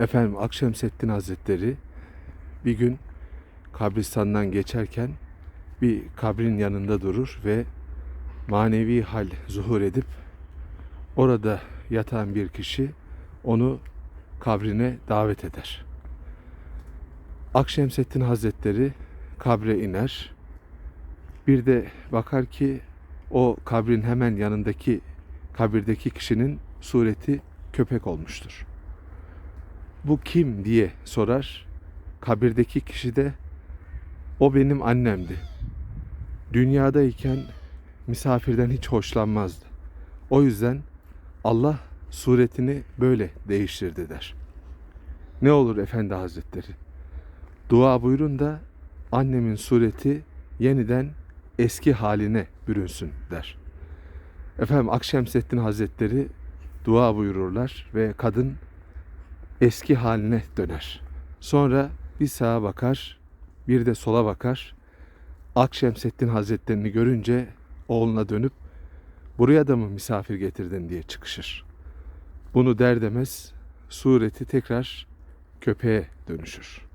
Efendim Akşemseddin Hazretleri bir gün kabristandan geçerken bir kabrin yanında durur ve manevi hal zuhur edip orada yatan bir kişi onu kabrine davet eder. Akşemseddin Hazretleri kabre iner. Bir de bakar ki o kabrin hemen yanındaki kabirdeki kişinin sureti köpek olmuştur. Bu kim diye sorar. Kabirdeki kişi de o benim annemdi. Dünyadayken misafirden hiç hoşlanmazdı. O yüzden Allah suretini böyle değiştirdi der. Ne olur Efendi Hazretleri? Dua buyurun da annemin sureti yeniden eski haline bürünsün der. Efendim Akşemseddin Hazretleri dua buyururlar ve kadın eski haline döner. Sonra bir sağa bakar, bir de sola bakar. Akşemseddin Hazretlerini görünce oğluna dönüp buraya da mı misafir getirdin diye çıkışır. Bunu der demez sureti tekrar köpeğe dönüşür.